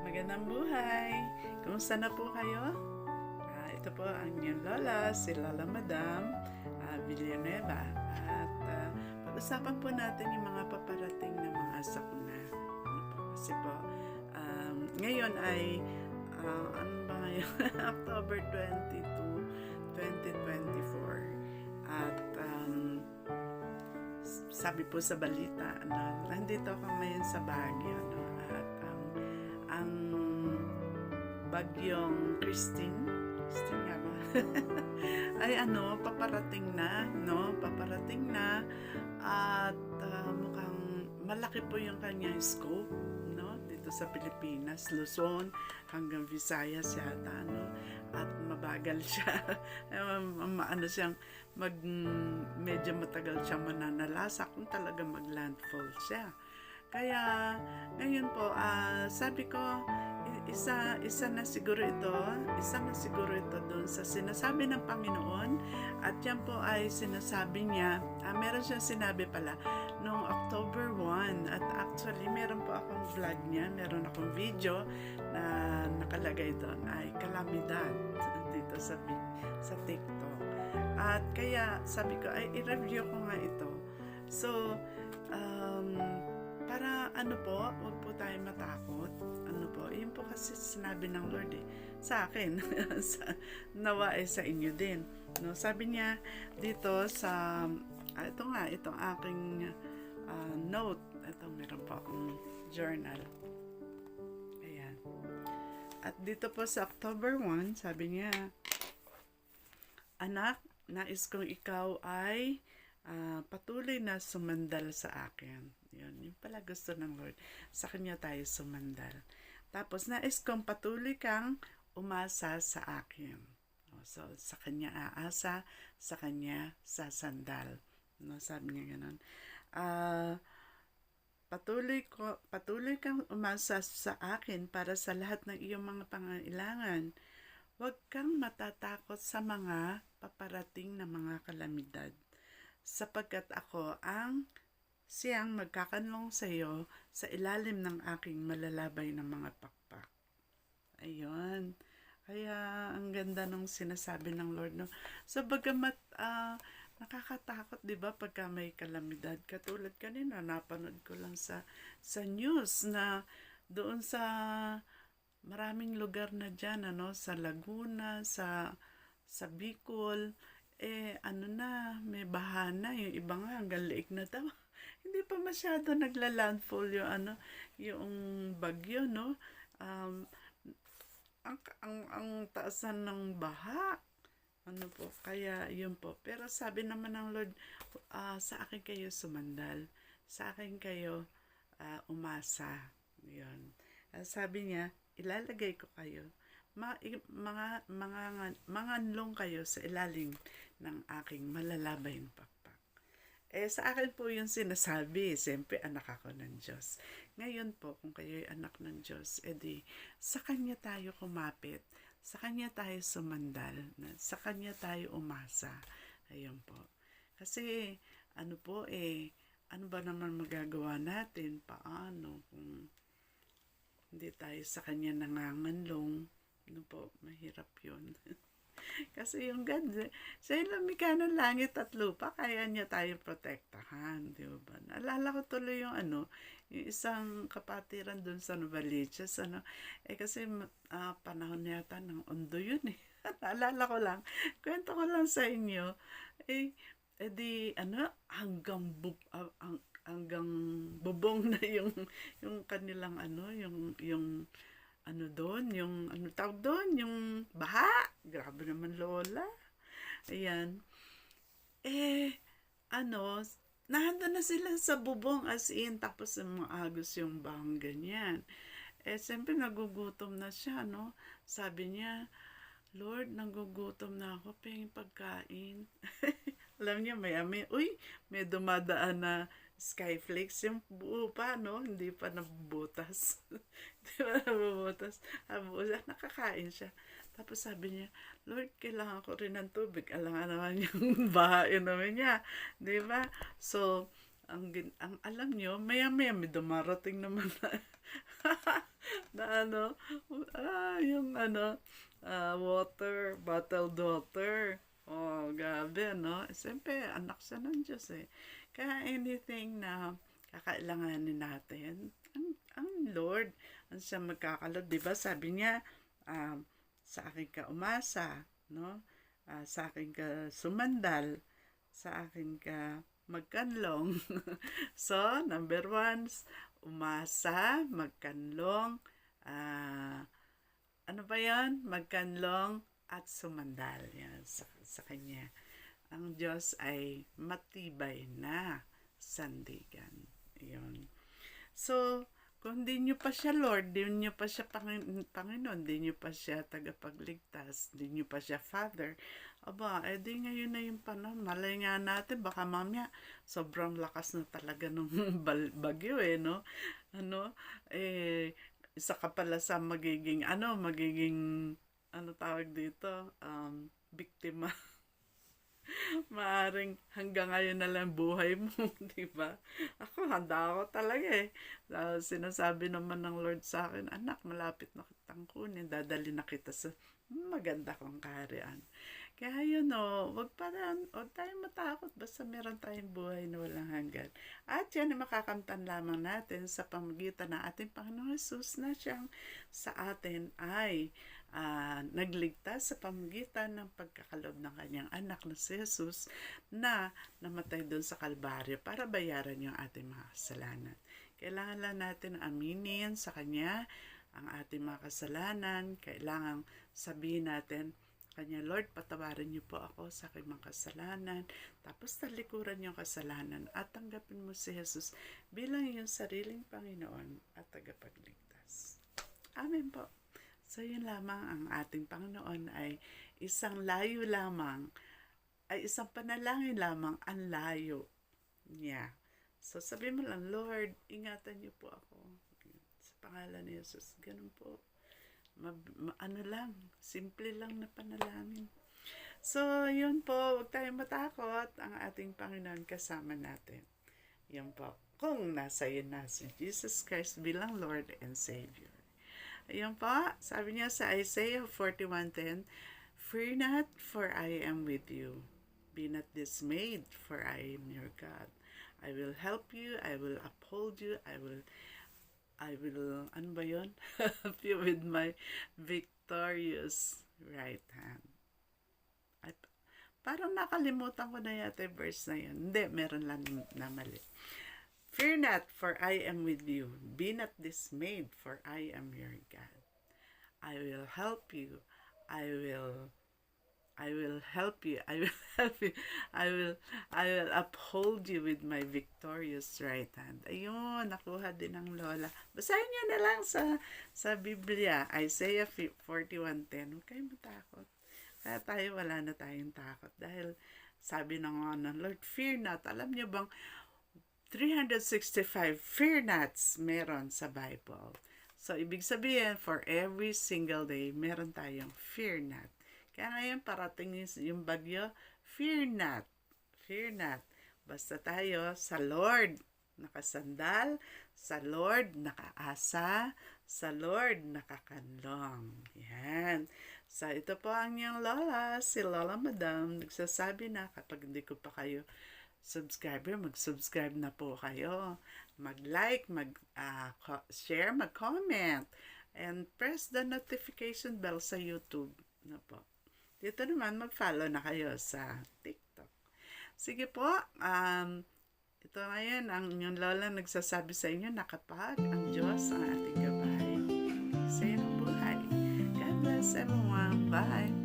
Magandang buhay! Kumusta na po kayo? Ah, ito po ang inyong lola, si Lola Madam ah, Villanueva. At ah, pag-usapan po natin yung mga paparating na mga sakuna. Ano po, kasi po, um, ngayon ay, ah, ano ba ngayon? October 22, 2024. At um, sabi po sa balita, ano, nandito ako ngayon sa Baguio, no? Bagyong Christine, Christine nga ba? ay ano, paparating na, no? Paparating na at ah, mukhang malaki po yung kanyang scope, no? Dito sa Pilipinas, Luzon hanggang Visayas yata, no? At mabagal siya. um, ano siyang mag medyo matagal siyang mananalasa kung talaga mag-landfall siya. Kaya ngayon po, ah, sabi ko, isa isa na siguro ito, isa na siguro ito doon sa sinasabi ng Panginoon at yan po ay sinasabi niya, ah, meron siyang sinabi pala noong October 1 at actually meron po akong vlog niya, meron akong video na nakalagay doon ay kalamidad dito sa sa TikTok. At kaya sabi ko ay i-review ko nga ito. So, um, para ano po, huwag po tayo matakot. Ano po, yun po kasi sinabi ng Lord eh, sa akin, sa, nawa eh sa inyo din. No, sabi niya dito sa, ah, ito nga, itong aking ah, note, ito meron po akong journal. Ayan. At dito po sa October 1, sabi niya, Anak, nais kong ikaw ay ah, patuloy na sumandal sa akin. Yun, yun pala gusto ng Lord. Sa Kanya tayo sumandal. Tapos, nais kong patuloy kang umasa sa akin. So, sa Kanya aasa, sa Kanya sasandal. No, sabi niya ganun. Ah, patuloy ko patuloy kang umasa sa akin para sa lahat ng iyong mga pangailangan. Huwag kang matatakot sa mga paparating na mga kalamidad sapagkat ako ang siyang magkakanlong sa iyo sa ilalim ng aking malalabay ng mga pakpak. Ayun. Kaya ang ganda ng sinasabi ng Lord. No? So bagamat ah, nakakatakot, di ba, pagka may kalamidad. Katulad kanina, napanood ko lang sa, sa news na doon sa maraming lugar na dyan, ano, sa Laguna, sa, sa Bicol, eh, ano na, may bahana, yung iba nga, hanggang liig na daw. Hindi pa masyado nagla-landfall yung, ano, yung bagyo, no? Um, ang, ang, ang taasan ng baha, ano po, kaya yun po. Pero sabi naman ng Lord, ah, sa akin kayo sumandal, sa akin kayo ah, umasa. Yun. Ah, sabi niya, ilalagay ko kayo, mga, mga, mga anlong kayo sa ilalim ng aking malalabay na pakpak. Eh, sa akin po yung sinasabi, siyempre anak ako ng Diyos. Ngayon po, kung kayo'y anak ng Diyos, edi, sa Kanya tayo kumapit, sa Kanya tayo sumandal, sa Kanya tayo umasa. Ayun po. Kasi, ano po eh, ano ba naman magagawa natin? Paano? Kung hindi tayo sa Kanya nanganganlong, ano po, mahirap yun. Kasi yung God, eh, siya yung lumikha ng langit at lupa, kaya niya tayo protektahan, di ba? Naalala ko tuloy yung ano, yung isang kapatiran dun sa Novaliches, ano, eh kasi ah, panahon yata ng undo yun eh. Naalala ko lang, kwento ko lang sa inyo, eh, eh di, ano, hanggang, bub, ah, ang- hanggang bubong na yung, yung kanilang ano, yung, yung, ano doon, yung, ano tawag doon, yung baha. Grabe naman, Lola. Ayan. Eh, ano, nahanda na sila sa bubong as in, tapos yung mga agos yung bahang ganyan. Eh, siyempre nagugutom na siya, no? Sabi niya, Lord, nagugutom na ako, pingin pagkain. Alam niya, may may, uy, may dumadaan na skyflakes yung buo pa, no? Hindi pa nabubutas. Hindi pa nabubutas. Abo, nakakain siya. Tapos sabi niya, Lord, kailangan ko rin ng tubig. Alam nga naman yung baha naman niya. Di ba? So, ang, ang alam nyo, maya maya may dumarating naman na, na ano, ah, yung ano, ah, water, bottled water. Oh, gabi, no? Siyempre, anak siya ng Diyos eh. Kaya anything na kakailanganin natin, ang, ang Lord, ang siya magkakalob. Di ba sabi niya, um, sa akin ka umasa, no? Ah, sa akin ka sumandal, sa akin ka magkanlong. so, number one, umasa, magkanlong, ah, ano ba yan? Magkanlong at sumandal. Yan, sa, sa kanya. Ang Diyos ay matibay na sandigan. Yun. So, kung di nyo pa siya Lord, di nyo pa siya Pangin- Panginoon, di nyo pa siya tagapagligtas, di nyo pa siya Father, aba, edi ngayon na yung panahon, malay nga natin, baka mamaya, sobrang lakas na talaga bal- bagyo eh, no? Ano, eh, isa ka pala sa magiging, ano, magiging, ano tawag dito, um, biktima. Maaring hanggang ngayon na lang buhay mo, di ba? Ako, handa ako talaga eh. Uh, sinasabi naman ng Lord sa akin, anak, malapit na kitang kunin, dadali na kita sa maganda kong kaharian. Kaya yun o, wag pa rin, wag tayong matakot, basta meron tayong buhay na walang hanggan. At yan ay makakamtan lamang natin sa pamagitan ng ating Panginoong Jesus na siyang sa atin ay ah, nagligtas sa pamagitan ng pagkakalob ng kanyang anak na si Jesus na namatay doon sa Kalbaryo para bayaran yung ating mga kasalanan. Kailangan lang natin aminin sa kanya ang ating mga kasalanan. Kailangan sabihin natin, kanya, Lord, patawarin niyo po ako sa aking mga kasalanan. Tapos talikuran yung kasalanan at tanggapin mo si Jesus bilang iyong sariling Panginoon at tagapagligtas. Amen po. So, yun lamang ang ating Panginoon ay isang layo lamang, ay isang panalangin lamang ang layo niya. So, sabi mo lang, Lord, ingatan niyo po ako. Sa pangalan ni Jesus. Ganun po. Ma- ma- ano lang, simple lang na panalangin. So, yun po, huwag tayong matakot. Ang ating Panginoon kasama natin. Yan po. Kung nasa iyo na si Jesus Christ bilang Lord and Savior. Ayun po, sabi niya sa Isaiah 41.10, Fear not, for I am with you. Be not dismayed, for I am your God. I will help you, I will uphold you, I will, I will, ano ba yun? Help you with my victorious right hand. Ay, parang nakalimutan ko na yata yung verse na yun. Hindi, meron lang na mali. Fear not, for I am with you. Be not dismayed, for I am your God. I will help you. I will I will help you. I will you. I will I will uphold you with my victorious right hand. Ayun, nakuha din ng lola. Basahin niyo na lang sa sa Biblia, Isaiah 41:10. Huwag kayong matakot. Kaya tayo wala na tayong takot dahil sabi ng ano, Lord, fear not. Alam niyo bang 365 fear nots meron sa Bible. So, ibig sabihin, for every single day, meron tayong fear not. Kaya ngayon, parating yung bagyo, fear not. Fear not. Basta tayo sa Lord nakasandal, sa Lord nakaasa, sa Lord nakakanlong. Yan. So, ito po ang iyong lola, si Lola Madam, nagsasabi na kapag hindi ko pa kayo subscriber, mag-subscribe na po kayo. Mag-like, mag-share, mag-comment. And press the notification bell sa YouTube. Na po. Dito naman, mag-follow na kayo sa TikTok. Sige po, um, ito ngayon, ang inyong lola nagsasabi sa inyo na kapag ang Diyos ang ating gabay, sa ng buhay. God bless everyone. Bye!